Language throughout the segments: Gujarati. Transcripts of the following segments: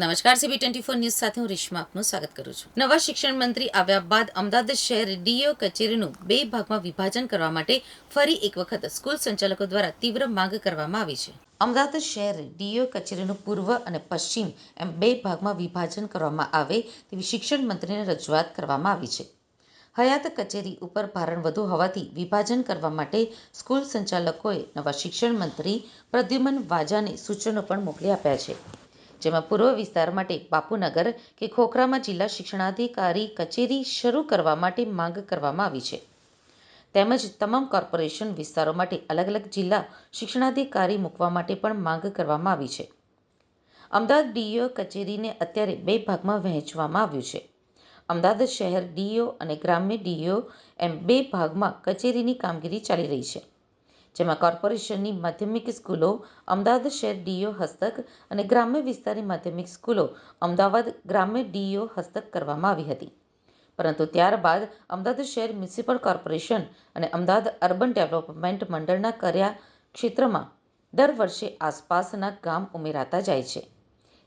નમસ્કાર. સીબી ટ્વેન્ટી ફોર ન્યૂઝ સાથે હું રેશમા આપનું સ્વાગત કરું છું. નવા શિક્ષણ મંત્રી આવ્યા બાદ અમદાવાદ શહેર ડીઓ કચેરીનું બે ભાગમાં વિભાજન કરવા માટે ફરી એક વખત સ્કૂલ સંચાલકો દ્વારા તીવ્ર માંગ કરવામાં આવી છે. અમદાવાદ શહેર ડીઓ કચેરીનું પૂર્વ અને પશ્ચિમ એમ બે ભાગમાં વિભાજન કરવામાં આવે તેવી શિક્ષણ મંત્રીને રજૂઆત કરવામાં આવી છે. હયાત કચેરી ઉપર ભારણ વધુ હોવાથી વિભાજન કરવા માટે સ્કૂલ સંચાલકોએ નવા શિક્ષણ મંત્રી પ્રદ્યુમન વાજાને સૂચનો પણ મોકલી આપ્યા છે. જેમાં પૂર્વ વિસ્તાર માટે બાપુનગર કે ખોખરામાં જિલ્લા શિક્ષણાધિકારી કચેરી શરૂ કરવા માટે માંગ કરવામાં આવી છે. તેમજ તમામ કોર્પોરેશન વિસ્તારો માટે અલગ અલગ જિલ્લા શિક્ષણાધિકારી મૂકવા માટે પણ માંગ કરવામાં આવી છે. અમદાવાદ ડીઈઓ કચેરીને અત્યારે બે ભાગમાં વહેંચવામાં આવ્યું છે. અમદાવાદ શહેર ડીઈઓ અને ગ્રામ્ય ડીઈઓ એમ બે ભાગમાં કચેરીની કામગીરી ચાલી રહી છે. જેમાં કોર્પોરેશનની માધ્યમિક સ્કૂલો, અમદાવાદ શહેર ડીઈઓ હસ્તક અને ગ્રામ્ય વિસ્તારની માધ્યમિક સ્કૂલો, અમદાવાદ ગ્રામ્ય ડીઈઓ હસ્તક કરવામાં આવી હતી. પરંતુ ત્યારબાદ અમદાવાદ શહેર મ્યુનિસિપલ કોર્પોરેશન અને અમદાવાદ અર્બન ડેવલપમેન્ટ મંડળના કર્યા ક્ષેત્રમાં દર વર્ષે આસપાસના ગામ ઉમેરાતા જાય છે.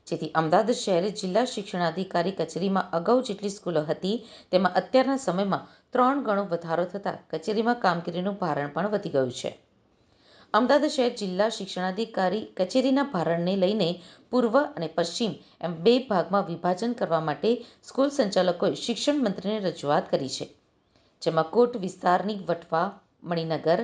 જેથી અમદાવાદ શહેર જિલ્લા શિક્ષણાધિકારી કચેરીમાં અગાઉ જેટલી સ્કૂલો હતી, તેમાં અત્યારના સમયમાં ત્રણ ગણો વધારો થતાં કચેરીમાં કામગીરીનું ભારણ પણ વધી ગયું છે. અમદાવાદ શહેર જિલ્લા શિક્ષણાધિકારી કચેરીના ભારણને લઈને પૂર્વ અને પશ્ચિમ એમ બે ભાગમાં વિભાજન કરવા માટે સ્કૂલ સંચાલકોએ શિક્ષણ મંત્રીને રજૂઆત કરી છે. જેમાં કોટ, વિસ્તારની વટવા, મણિનગર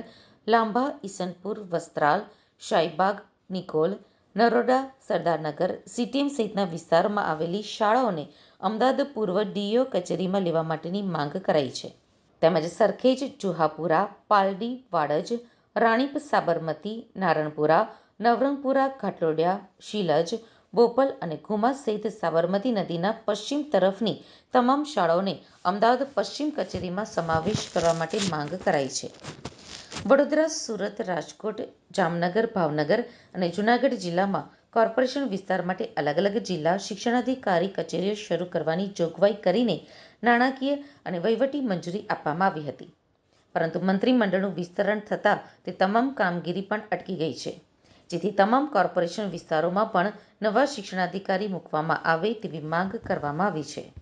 લાંભા ઈસનપુર, વસ્ત્રાલ, શાહીબાગ, નિકોલ, નરોડા, સરદારનગર, સીટીએમ સહિતના વિસ્તારમાં આવેલી શાળાઓને અમદાવાદ પૂર્વ ડીઓ કચેરીમાં લેવા માટેની માંગ કરાઈ છે. તેમજ સરખેજ, જુહાપુરા, પાલડી, વાડજ રાણીપ સાબરમતી, નારણપુરા, નવરંગપુરા, ઘાટલોડિયા, શીલજ, બોપલ અને ઘુમા સહિત સાબરમતી નદીના પશ્ચિમ તરફની તમામ શાળાઓને અમદાવાદ પશ્ચિમ કચેરીમાં સમાવેશ કરવા માટે માંગ કરાઈ છે. વડોદરા, સુરત, રાજકોટ, જામનગર, ભાવનગર અને જૂનાગઢ જિલ્લામાં કોર્પોરેશન વિસ્તાર માટે અલગ અલગ જિલ્લા શિક્ષણાધિકારી કચેરીઓ શરૂ કરવાની જોગવાઈ કરીને નાણાકીય અને વહીવટી મંજૂરી આપવામાં આવી હતી. પરંતુ મંત્રીમંડળનું વિસ્તરણ થતાં તે તમામ કામગીરી પણ અટકી ગઈ છે. જેથી તમામ કોર્પોરેશન વિસ્તારોમાં પણ નવા શિક્ષણાધિકારી મૂકવામાં આવે તેવી માંગ કરવામાં આવી છે.